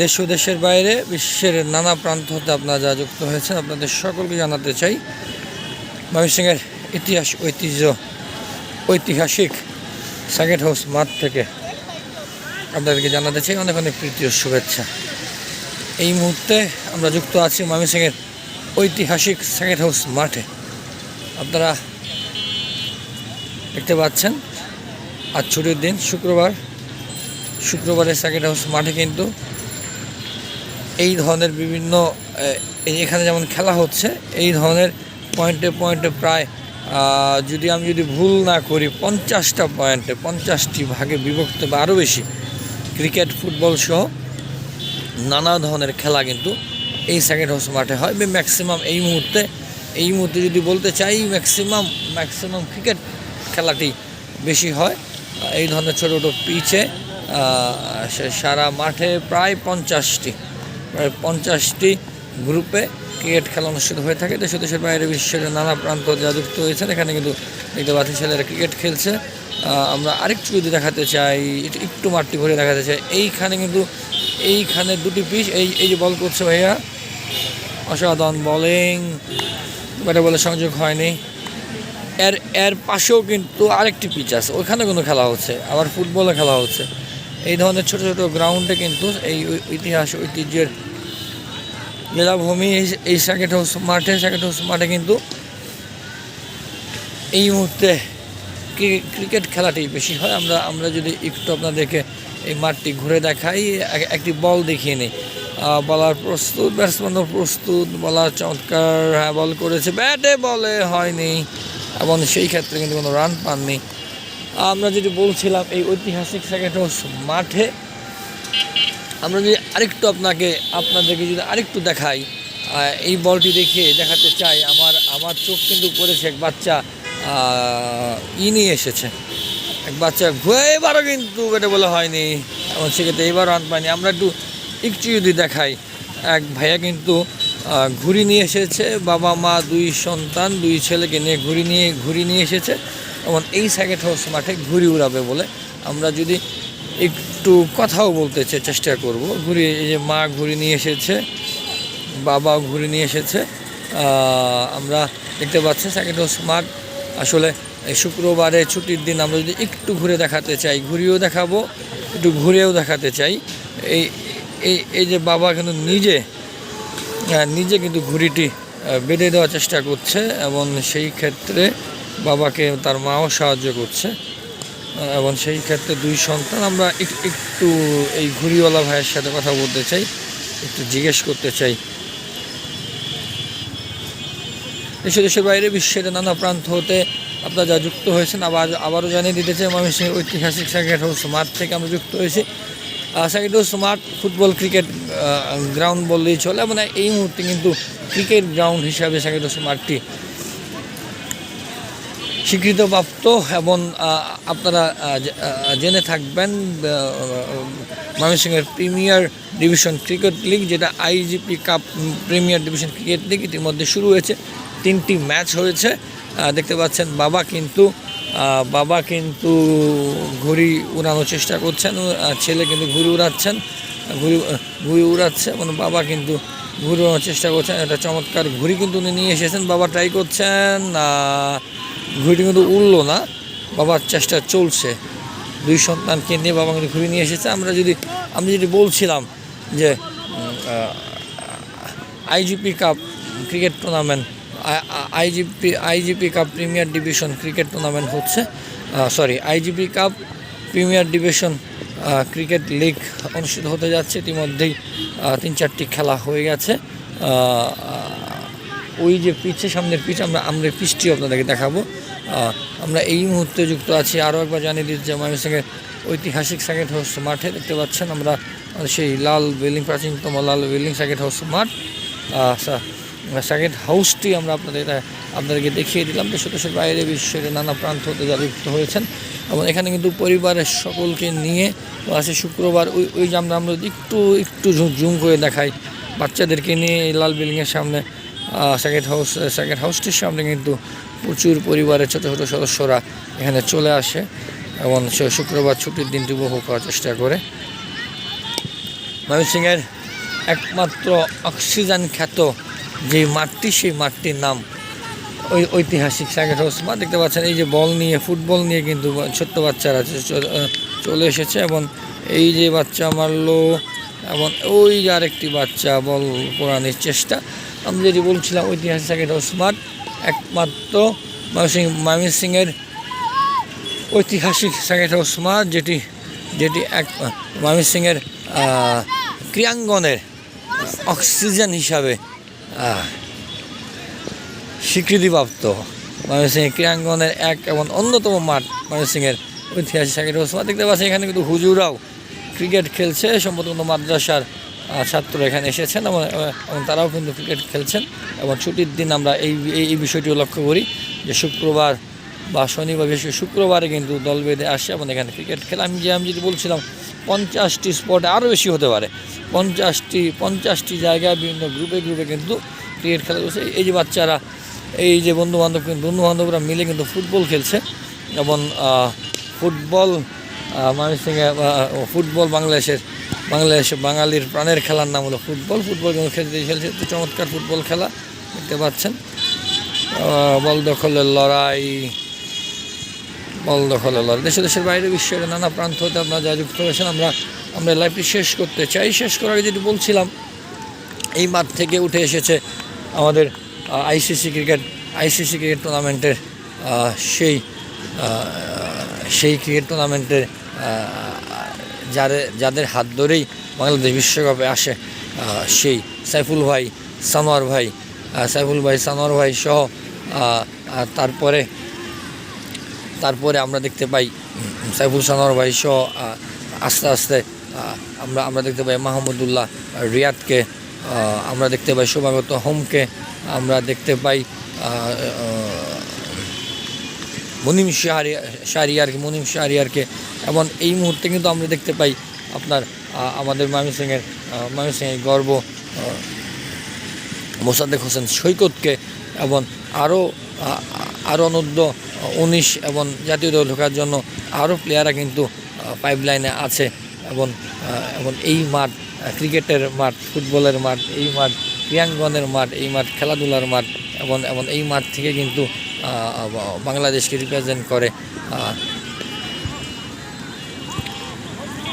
দেশ ও দেশের বাইরে, বিশ্বের নানা প্রান্ত হতে আপনারা যা যুক্ত হয়েছেন, আপনাদের সকলকে জানাতে চাই, ময়মনসিংহের ইতিহাস ঐতিহ্য, ঐতিহাসিক সাগেট হাউস মাঠ থেকে আপনাদেরকে জানাতে চাই, অনেক অনেক প্রীতি ও শুভেচ্ছা। এই মুহূর্তে আমরা যুক্ত আছি ময়মনসিংহের ঐতিহাসিক সাগেট হাউস মাঠে। আপনারা দেখতে পাচ্ছেন, আজ ছুটির দিন, শুক্রবার। শুক্রবারে সার্কিট হাউস মাঠে কিন্তু এই ধরনের বিভিন্ন এখানে যেমন খেলা হচ্ছে, এই ধরনের পয়েন্টে পয়েন্টে প্রায় যদি আমি যদি ভুল না করি, পঞ্চাশটা পয়েন্টে পঞ্চাশটি ভাগে বিভক্ত বা আরও বেশি ক্রিকেট, ফুটবল সহ নানা ধরনের খেলা কিন্তু এই সেকেন্ড হাউস মাঠে হয়। ম্যাক্সিমাম এই মুহূর্তে এই মুহূর্তে যদি বলতে চাই ম্যাক্সিমাম ম্যাক্সিমাম ক্রিকেট খেলাটি বেশি হয়। এই ধরনের ছোটো ছোটো পিচে সারা মাঠে প্রায় পঞ্চাশটি প্রায় পঞ্চাশটি গ্রুপে ক্রিকেট খেলা অনুষ্ঠিত হয়ে থাকে। দেশ দেশের বাইরে বিশ্বের নানা প্রান্ত যা যুক্ত হয়েছেন, এখানে কিন্তু দেখতে পাচ্ছি ছেলেরা ক্রিকেট খেলছে। আমরা আরেকটু যদি দেখাতে চাই, একটু- মাঠটি ঘুরে দেখাতে চাই, এইখানে কিন্তু এইখানে দুটি পিচ, এই এই যে বল করছে ভাইয়া, অসাধারণ বলিং, ব্যাটে বলে সংযোগ হয়নি। এর এর পাশেও কিন্তু আরেকটি পিচ আছে, ওখানে কোনো খেলা হচ্ছে, আবার ফুটবলে খেলা হচ্ছে। এই ধরনের ছোট ছোট গ্রাউন্ডে কিন্তু এই ইতিহাস, ঐতিহ্যের লীলাভূমি এই- সাকেট হাউস মাঠে সাকেট হাউস মাঠে কিন্তু এই মুহূর্তে ক্রিকেট খেলাটি বেশি হয়। আমরা আমরা যদি একটু আপনাদেরকে এই মাঠটি ঘুরে দেখাই একটি বল দেখিয়ে নিই। বলার প্রস্তুত, ব্যাটসম্যানও প্রস্তুত, বলার চমৎকার হ্যাঁ বল করেছে। ব্যাটে বলে হয়নি, এবং সেই ক্ষেত্রে কিন্তু কোনো রান পাননি। আমরা যেটি বলছিলাম এই ঐতিহাসিক সেকেন্ড হাউস মাঠে, আমরা যদি আরেকটু আপনাকে, আপনাদেরকে যদি আরেকটু দেখাই এই বলটি দেখে দেখাতে চাই, আমার আমার চোখ কিন্তু পড়েছে এক বাচ্চা ই নিয়ে এসেছে। এক বাচ্চা ঘুরে এবারও কিন্তু এটা বলে হয়নি, এবং সেক্ষেত্রে এবার রান পায়নি। আমরা একটু একটু যদি দেখাই, এক ভাইয়া কিন্তু ঘুড়ি নিয়ে এসেছে বাবা মা দুই সন্তান, দুই ছেলেকে নিয়ে ঘুড়ি নিয়ে ঘুড়ি নিয়ে এসেছে। এবং এই সাইকেট হাউস মাঠে ঘুড়ি উড়াবে বলে আমরা যদি একটু কথাও বলতে চেষ্টা করব। ঘুড়ি, এই যে মা ঘুড়ি নিয়ে এসেছে বাবা ঘুরে নিয়ে এসেছে আমরা দেখতে পাচ্ছি সেকেন্ড হাউস মাঠ। আসলে এই শুক্রবারে ছুটির দিন আমরা যদি একটু ঘুরে দেখাতে চাই ঘুরিয়েও দেখাবো, একটু ঘুরেও দেখাতে চাই। এই এই এই যে বাবা কিন্তু নিজে নিজে কিন্তু ঘুড়িটি বেঁধে দেওয়ার চেষ্টা করছে এবং সেই ক্ষেত্রে বাবাকে তার মাও সাহায্য করছে। এবং সেই ক্ষেত্রে দুই সন্তান। আমরা এক- একটু এই ঘুরিওয়ালা ভাইয়ের সাথে কথা বলতে চাই, একটু জিজ্ঞেস করতে চাই। দেশে দেশের বাইরে বিশ্বের নানা প্রান্ত হতে আপনারা যা যুক্ত হয়েছেন, আবার, আবারও জানিয়ে দিতে চাই ময়মনসিংহ ঐতিহাসিক সার্কিট হাউস মাঠ থেকে আমরা যুক্ত হয়েছি। সার্কিট হাউস মাঠ ফুটবল ক্রিকেট গ্রাউন্ড বললেই চলে। এবং এই মুহূর্তে কিন্তু ক্রিকেট গ্রাউন্ড হিসাবে সার্কিট হাউস মাঠটি স্বীকৃতপ্রাপ্ত এবং আপনারা জেনে থাকবেন ময়মনসিংহের প্রিমিয়ার ডিভিশন ক্রিকেট লিগ, যেটা IGP cup premier division cricket league ইতিমধ্যে শুরু হয়েছে। তিনটি ম্যাচ হয়েছে দেখতে পাচ্ছেন বাবা কিন্তু বাবা কিন্তু ঘুড়ি উড়ানোর চেষ্টা করছেন ছেলে কিন্তু ঘুড়ি উড়াচ্ছেন, ঘুড়ি ঘুড়ি উড়াচ্ছে এবং বাবা কিন্তু ঘুড়ি উড়ানোর চেষ্টা করছেন। একটা চমৎকার ঘুড়ি কিন্তু উনি নিয়ে এসেছেন, বাবা ট্রাই করছেন আহ, ঘুড়ি কিন্তু উড়লো না। বাবার চেষ্টা চলছে। দুই সন্তানকে নিয়ে বাবা কিন্তু ঘুরে নিয়ে এসেছে। আমরা যদি আমি যদি বলছিলাম যে IGP cup cricket tournament IGP IGP cup premier division cricket tournament হচ্ছে। Sorry IGP cup premier division cricket league অনুষ্ঠিত হতে যাচ্ছে। ইতিমধ্যেই তিন চারটি খেলা হয়ে গেছে। ওই যে পিচের সামনের পিচ আমরা আমরা পিচটিও আপনাদেরকে দেখাবো। আমরা এই মুহূর্তে যুক্ত আছি। আরও একবার জানিয়ে দিচ্ছি যে ময়মনসিংহের ঐতিহাসিক সার্কিট হাউস মাঠে দেখতে পাচ্ছেন আমরা সেই লাল বিল্ডিং প্রাচীনতম লাল বিল্ডিং সার্কিট হাউস মাঠ। সার্কিট হাউসটি আমরা আপনাদের, আপনাদেরকে দেখিয়ে দিলাম দেশ দেশের বাইরে বিশ্বের নানা প্রান্ত হতে যারা যুক্ত হয়েছেন। এবং এখানে কিন্তু পরিবারের সকলকে নিয়ে আছে শুক্রবার ওই ওই যে আমরা আমরা একটু একটু জুম করে দেখাই, বাচ্চাদেরকে নিয়ে লাল বিল্ডিংয়ের সামনে সেকেন্ড হাউস সেকেন্ড হাউসটির সামনে কিন্তু প্রচুর পরিবারের ছোটো ছোটো সদস্যরা এখানে চলে আসে এবং সে শুক্রবার ছুটির দিনটি উপভোগ করার চেষ্টা করে। ময়মনসিংহের একমাত্র অক্সিজেন খ্যাত যে মাঠটি, সেই মাঠটির নাম ওই ঐতিহাসিক সাগর ওসমান দেখতে পাচ্ছেন, এই যে বল নিয়ে, ফুটবল নিয়ে কিন্তু ছোট্ট বাচ্চারা চলে এসেছে এবং এই যে বাচ্চা মারলো এবং ওই যে আরেকটি বাচ্চা বল কোরআনের চেষ্টা। আমি যেটি বলছিলাম, ঐতিহাসিক সাগর ওসমান একমাত্র ময়মনসিংহ ময়মনসিংহের ঐতিহাসিক সাগর ওসমান যেটি যেটি এক ময়মনসিংহের ক্রিয়াঙ্গনের অক্সিজেন হিসাবে স্বীকৃতিপ্রাপ্ত। ময়মনসিংহ ক্রীড়াঙ্গনের এক এবং অন্যতম মাঠ ময়মনসিংহের ঐতিহাসিক সাকির ওসমান দেখতে পাচ্ছি এখানে কিন্তু হুজুরাও ক্রিকেট খেলছে। সম্ভবত মাদ্রাসার ছাত্র এখানে এসেছেন এবং তারাও কিন্তু ক্রিকেট খেলছেন। এবং ছুটির দিন আমরা এই এই- বিষয়টিও লক্ষ্য করি যে শুক্রবার বা শনিবার বিশেষ করে শুক্রবারে কিন্তু দল বেঁধে আসে এবং এখানে ক্রিকেট খেলা। আমি যে আমি যদি বলছিলাম পঞ্চাশটি স্পটে আরও বেশি হতে পারে। পঞ্চাশটি পঞ্চাশটি জায়গায় বিভিন্ন গ্রুপে গ্রুপে কিন্তু ক্রিকেট খেলা চলছে। এই যে বাচ্চারা এই যে বন্ধু বান্ধব বন্ধু বান্ধবরা মিলে কিন্তু ফুটবল খেলছে এবং ফুটবল আহ, ফুটবল বাংলাদেশের বাংলাদেশ বাঙালির প্রাণের খেলার নাম হলো ফুটবল। ফুটবল কিন্তু খেলতে খেলছে চমৎকার ফুটবল খেলা। দেখতে পাচ্ছেন। বল দখলের লড়াই, বল দখলের লড়াই। দেশে দেশের বাইরে বিশ্বের নানা প্রান্ত হতে আপনারা যা যুক্ত হয়েছেন, আমরা আমরা লাইফটি শেষ করতে চাই। শেষ করার আগে যেটি বলছিলাম, এই মাঠ থেকে উঠে এসেছে আমাদের আইসিসি ক্রিকেট আইসিসি ক্রিকেট টুর্নামেন্টের সেই সেই ক্রিকেট টুর্নামেন্টের যাদের যাদের হাত ধরেই বাংলাদেশ বিশ্বকাপে আসে সেই সাইফুল ভাই, সানোয়ার ভাই সাইফুল ভাই সানোয়ার ভাই সহ তারপরে তারপরে আমরা দেখতে পাই সাইফুল সানোয়ার ভাই সহ আস্তে আস্তে আমরা আমরা দেখতে পাই মাহমুদুল্লাহ রিয়াদকে আমরা দেখতে পাই শোভাগত হোমকে আমরা দেখতে পাই মুনিম শাহরি শাহরিয়ারকে মুনিম শাহরিয়ারকে এবং এই মুহূর্তে কিন্তু আমরা দেখতে পাই আপনার আমাদের ময়মনসিংহের আহ, ময়মনসিংহের গর্ব আহ, মোসাদ্দেক হোসেন সৈকতকে এবং আরও আরও অনূর্ধ্ব উনিশ এবং জাতীয় দল ঢোকার জন্য আরও প্লেয়াররা কিন্তু পাইপ লাইনে আছে এবং এবং এই মাঠ ক্রিকেটের মাঠ, ফুটবলের মাঠ, এই মাঠ ক্রিয়াঙ্গনের মাঠ, এই মাঠ, খেলাধুলার মাঠ এবং এবং এই মাঠ থেকে কিন্তু বাংলাদেশকে রিপ্রেজেন্ট করে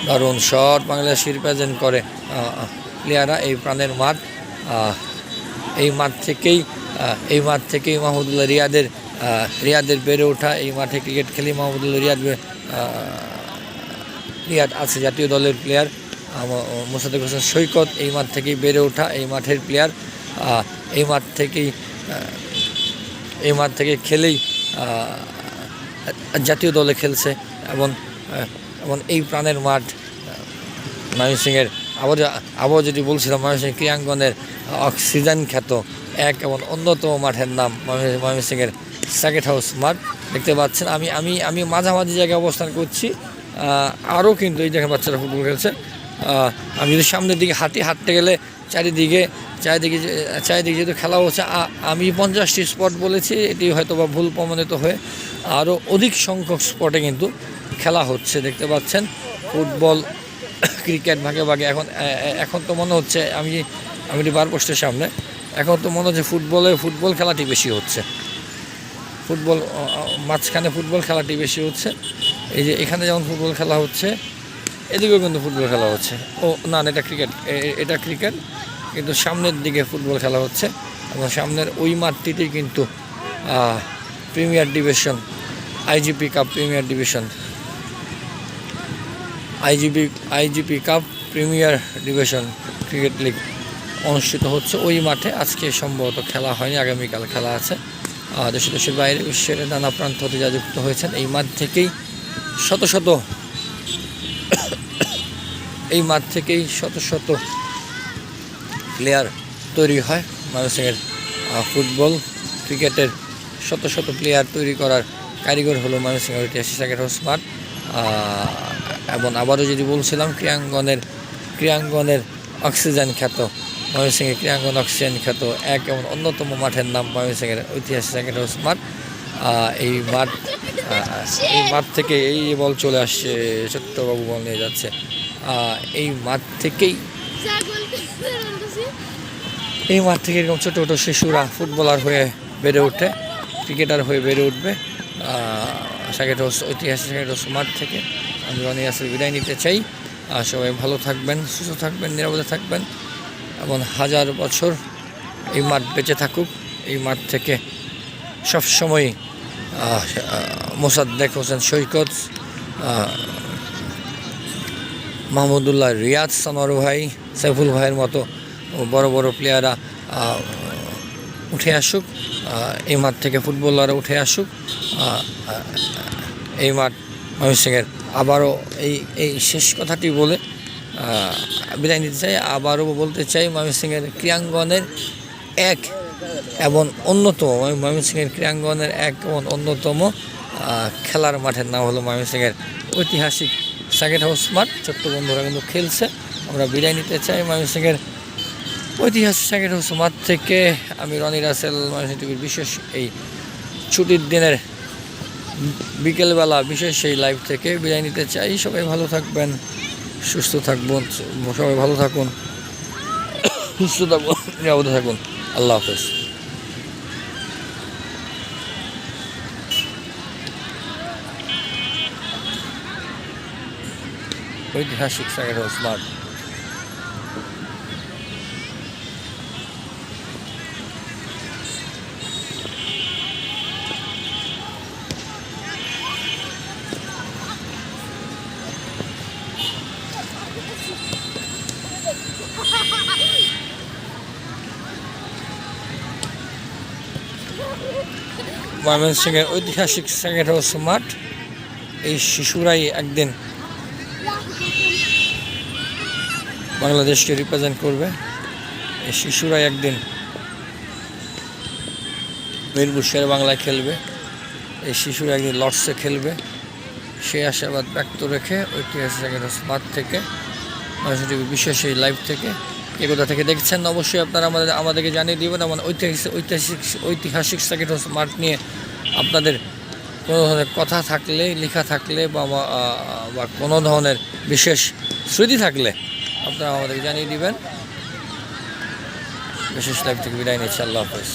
দারুণ শট বাংলাদেশকে রিপ্রেজেন্ট করে প্লেয়াররা এই প্রাণের মাঠ এই মাঠ থেকেই এই মাঠ থেকেই মাহমুদুল্লাহ রিয়াদের রিয়াদের বেড়ে ওঠা, এই মাঠে ক্রিকেট খেলি মাহমুদুল্লাহ রিয়াদ রিয়াদ আছে জাতীয় দলের প্লেয়ার মোসাদ্দেক হোসেন সৈকত, এই মাঠ থেকেই বেড়ে ওঠা এই মাঠের প্লেয়ার এই মাঠ থেকেই এই মাঠ থেকে খেলেই জাতীয় দলে খেলছে এবং এবং এই প্রাণের মাঠ ময়মনসিংহের আবার আবার যদি বলছিলাম ময়মনসিংহ ক্রিয়াঙ্গনের অক্সিজেন খ্যাত এক এবং অন্যতম মাঠের নাম ময়মনসিংহ- ময়মনসিংহের স্যাকেট হাউস মাঠ। দেখতে পাচ্ছেন, আমি আমি আমি মাঝামাঝি জায়গায় অবস্থান করছি। আরও কিন্তু এই দেখেন বাচ্চারা ফুটবল খেলছে। আমি যদি সামনের দিকে হাঁটি, হাঁটতে গেলে চারিদিকে চারিদিকে চারিদিকে যেহেতু খেলা হচ্ছে আমি পঞ্চাশটি স্পট বলেছি, এটি হয়তো বা ভুল প্রমাণিত হয়ে আরও অধিক সংখ্যক স্পটে কিন্তু খেলা হচ্ছে। দেখতে পাচ্ছেন, ফুটবল ক্রিকেট ভাগে ভাগে। এখন এখন তো মনে হচ্ছে আমি আমি বার পোস্টের সামনে। এখন তো মনে হচ্ছে ফুটবলে, ফুটবল খেলাটি বেশি হচ্ছে। ফুটবল মাঝখানে ফুটবল খেলাটি বেশি হচ্ছে। এই যে এখানে যেমন ফুটবল খেলা হচ্ছে, এদিকেও কিন্তু ফুটবল খেলা হচ্ছে। ও, না এটা ক্রিকেট। এটা ক্রিকেট, কিন্তু সামনের দিকে ফুটবল খেলা হচ্ছে। এবং সামনের ওই মাঠটিতেই কিন্তু premier division, IGP cup premier division IGP IGP cup premier division cricket league অনুষ্ঠিত হচ্ছে ওই মাঠে। আজকে সম্ভবত খেলা হয়নি আগামীকাল খেলা আছে। দেশ দেশের বাইরে বিশ্বের নানা প্রান্ত হতে যা যুক্ত হয়েছেন এই মাঠ থেকেই শত শত এই মাঠ থেকেই শত শত প্লেয়ার তৈরি হয়। মানুষের ফুটবল ক্রিকেটের শত শত প্লেয়ার তৈরি করার কারিগর হলো ময়মনসিংহের ঐতিহাসিক হাউস মাঠ। আহ, এবং আবারও যদি বলছিলাম ক্রিয়াঙ্গনের ক্রিয়াঙ্গনের অক্সিজেন খ্যাত, ময়মনসিংহের ক্রিয়াঙ্গন অক্সিজেন খ্যাত এক এবং অন্যতম মাঠের নাম ময়মনসিংহের ঐতিহাসিক হাউস মাঠ। এই মাঠ এই মাঠ থেকে এই বল চলে আসছে ছোট্টবাবু বল নিয়ে যাচ্ছে এই মাঠ থেকেই এই মাঠ থেকে এরকম ছোটো ছোটো শিশুরা ফুটবলার হয়ে বেড়ে ওঠে, ক্রিকেটার হয়ে বেড়ে উঠবে। সাকেট হাউস ঐতিহাসিক মাঠ থেকে। আমি রনি আসের বিদায় নিতে চাই। আর সবাই ভালো থাকবেন, সুস্থ থাকবেন, নিরাপদে থাকবেন এবং হাজার বছর এই মাঠ বেঁচে থাকুক। এই মাঠ থেকে সবসময় মোসাদ্দেক হোসেন সৈকত মাহমুদুল্লাহ রিয়াজ সানোয়ার ভাই, সাইফুল ভাইয়ের মতো বড় বড় প্লেয়াররা উঠে আসুক এই মাঠ থেকে ফুটবলাররা উঠে আসুক এই মাঠ ময়মনসিংহের আবারও এই এই শেষ কথাটি বলে বিদায় নিতে চাই। আবারও বলতে চাই, ময়মনসিংহের ক্রীড়াঙ্গনের এক এবং অন্যতম, ময়মনসিংহের ক্রীড়াঙ্গনের এক এবং অন্যতম খেলার মাঠের নাম হলো ময়মনসিংহের ঐতিহাসিক সাকেট হাউস মাঠ। ছোট্ট বন্ধুরা কিন্তু খেলছে। আমরা বিদায় নিতে চাই ময়মনসিংহের ঐতিহাসিক সাকেট হাউস মাঠ থেকে। আমি রনি রাসেল, ময়মনসিংহ টিভির বিশেষ এই ছুটির দিনের বিকেলবেলা বিশেষ সেই লাইভ থেকে বিদায় নিতে চাই। সবাই ভালো থাকবেন, সুস্থ থাকবেন, সবাই ভালো থাকুন, সুস্থ থাকুন, নিরাপদে থাকুন। আল্লাহ হাফেজ। ঐতিহাসিক সাগর হাউস ময়মনসিংহের ঐতিহাসিক সাগর হাউস মাঠ। এই শিশুরাই একদিন বাংলাদেশকে রিপ্রেজেন্ট করবে। এই শিশুরাই একদিন মিরপুর শের বাংলায় খেলবে। এই শিশুরা একদিন লর্ডসে খেলবে। সেই আশাবাদ ব্যক্ত রেখে ঐতিহাসিক একটা স্মার্ট থেকে মানুষ বিশেষ এই লাইভ থেকে কোথা থেকে দেখছেন, অবশ্যই আপনারা আমাদের আমাদেরকে জানিয়ে দিবেন এবং ঐতিহাসিক ঐতিহাসিক ঐতিহাসিক সাকিট স্মার্ট নিয়ে আপনাদের কোনো ধরনের কথা থাকলে, লেখা থাকলে বা বা কোনো ধরনের বিশেষ স্মৃতি থাকলে আপনারা আমাদেরকে জানিয়ে দিবেন। বিশেষ লাইভ থেকে বিদায় নিচ্ছি, আল্লাহ হাফেজ।